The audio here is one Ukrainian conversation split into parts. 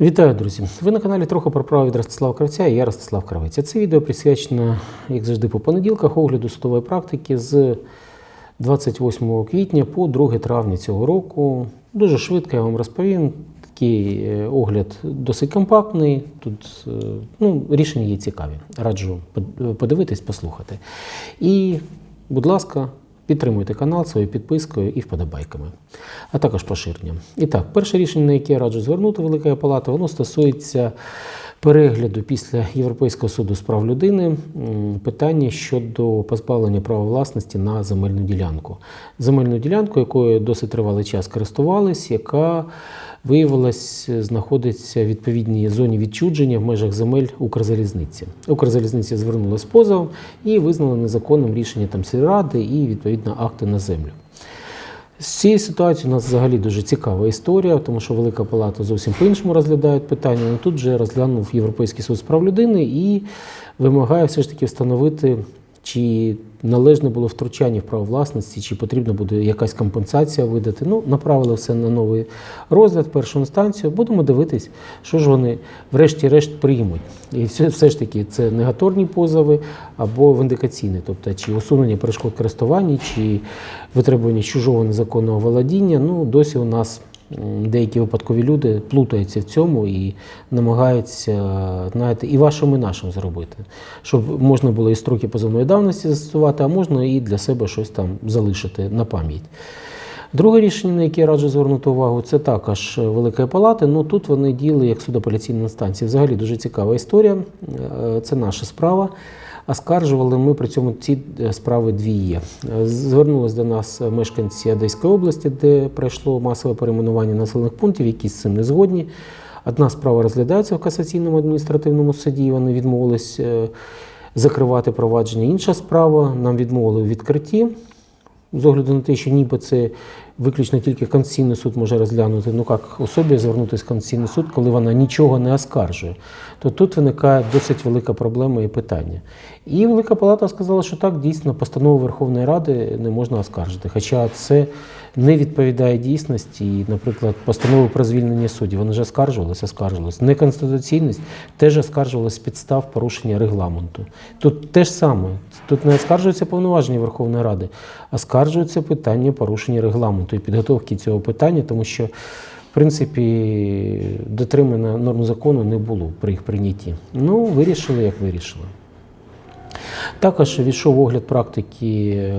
Вітаю, друзі! Ви на каналі трохи про право від Ростислава Кравця і я Ростислав Кравець. Це відео присвячено, як завжди, по понеділках огляду судової практики з 28 квітня по 2 травня цього року. Дуже швидко я вам розповім. Такий е, огляд досить компактний. Тут е, ну, рішення є цікаві. Раджу подивитись, послухати. І, будь ласка, Підтримуйте канал своєю підпискою і вподобайками, а також поширенням. І так, перше рішення, на яке я раджу звернути Велика Палата, воно стосується перегляду після Європейського суду з прав людини питання щодо позбавлення права власності на земельну ділянку. Земельну ділянку, якою досить тривалий час користувались, яка виявилась, знаходиться в відповідній зоні відчудження в межах земель Укрзалізниці. Укрзалізниця звернулася з позовом і визнала незаконним рішення там сільради і відповідно акти на землю. З цієї ситуації у нас взагалі дуже цікава історія, тому що Велика Палата зовсім по-іншому розглядає питання. але Тут вже розглянув Європейський суд з прав людини і вимагає все ж таки встановити, чи належне було втручання в право власності, чи потрібна буде якась компенсація видати. Ну, направили все на новий розгляд, першу інстанцію. Будемо дивитись, що ж вони врешті-решт приймуть. І все, все ж таки це негаторні позови або віндикаційні, тобто чи усунення перешкод користування, чи витребування чужого незаконного володіння. Ну, досі у нас деякі випадкові люди плутаються в цьому і намагаються, знаєте, і вашим, і нашим зробити, щоб можна було і строки позовної давності застосувати, а можна і для себе щось там залишити на пам'ять. Друге рішення, на яке я раджу звернути увагу, це також Великої Палати. Ну тут вони діяли як суд апеляційної інстанції. Взагалі дуже цікава історія. Е, Це наша справа. Оскаржували ми при цьому ці е, справи дві є. Е, Звернулись до нас мешканці Одеської області, де пройшло масове перейменування населених пунктів, які з цим не згодні. Одна справа розглядається в касаційному адміністративному суді. Вони відмовились е, закривати провадження. Інша справа нам відмовили у відкритті з огляду на те, що ніби це виключно тільки Конституційний суд може розглянути, ну як особі звернутися в Конституційний суд, коли вона нічого не оскаржує, то тут виникає досить велика проблема і питання. І Велика Палата сказала, що так, дійсно, постанову Верховної Ради не можна оскаржити. Хоча це не відповідає дійсності. І, наприклад, постанови про звільнення суддів, вони ж оскаржувалися, оскаржувалися. Неконституційність теж оскаржувалася з підстав порушення регламенту. Тут те ж саме. Тут не оскаржуються повноваження Верховної Ради, а оскаржуються питання порушення регламенту і підготовки цього питання, тому що, в принципі, дотримано норм закону не було при їх прийнятті. Ну, вирішили, як вирішили. Також війшов огляд практики е,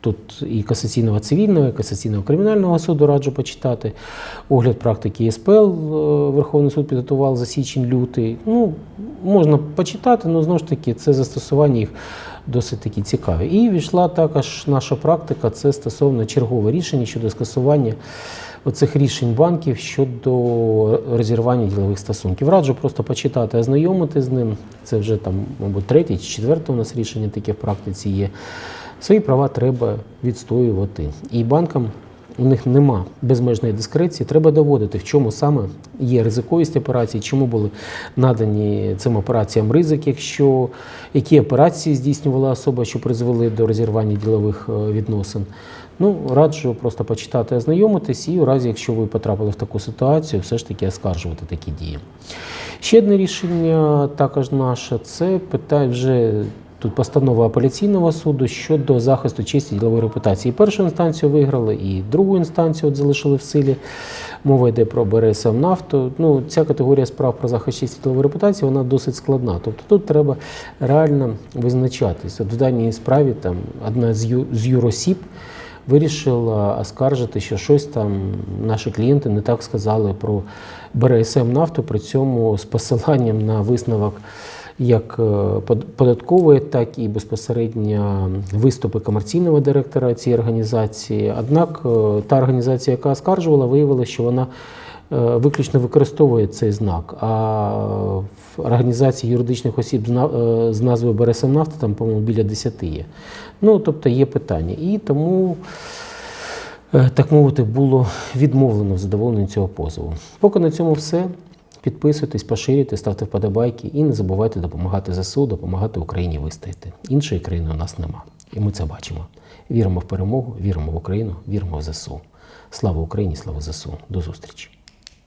тут і касаційного цивільного, і касаційного кримінального суду раджу почитати. Огляд практики СПЛ е, Верховний суд підготував за січень-лютий. Ну, можна почитати, але знову ж таки це застосування їх досить такі цікаві. І війшла також наша практика, це стосовно чергове рішення щодо скасування оцих рішень банків щодо розірвання ділових стосунків. Раджу просто почитати, ознайомити з ним. Це вже там, мабуть, третє чи четверте у нас рішення таке в практиці є. Свої права треба відстоювати. І банкам у них нема безмежної дискреції. Треба доводити, в чому саме є ризиковість операцій, чому були надані цим операціям ризик, якщо які операції здійснювала особа, що призвели до розірвання ділових е, відносин. Ну, раджу просто почитати, ознайомитись, і у разі, якщо ви потрапили в таку ситуацію, все ж таки оскаржувати такі дії. Ще одне рішення також наше це питає вже тут постанова апеляційного суду щодо захисту честі ділової репутації. Першу інстанцію виграли, і другу інстанцію от залишили в силі. Мова йде про БРСМ нафту. Ну, ця категорія справ про захист честі ділової репутації вона досить складна. Тобто тут треба реально визначатись. От в даній справі там одна з ю- з юросіб вирішила оскаржити, що щось там наші клієнти не так сказали про БРСМ нафту, при цьому з посиланням на висновок як е, податкової, так і безпосередньо виступи комерційного директора цієї організації. Однак е, та організація, яка оскаржувала, виявила, що вона е, виключно використовує цей знак. А в організації юридичних осіб з на- з назвою БРСМ там, по-моєму, біля 10 є. Ну, тобто є питання. І тому, так мовити, було відмовлено в задоволенні цього позову. Поки на цьому все. Підписуйтесь, поширюйте, ставте вподобайки і не забувайте допомагати ЗСУ, допомагати Україні вистояти. Іншої країни у нас нема. І ми це бачимо. Віримо в перемогу, віримо в Україну, віримо в ЗСУ. Слава Україні, слава ЗСУ. До зустрічі!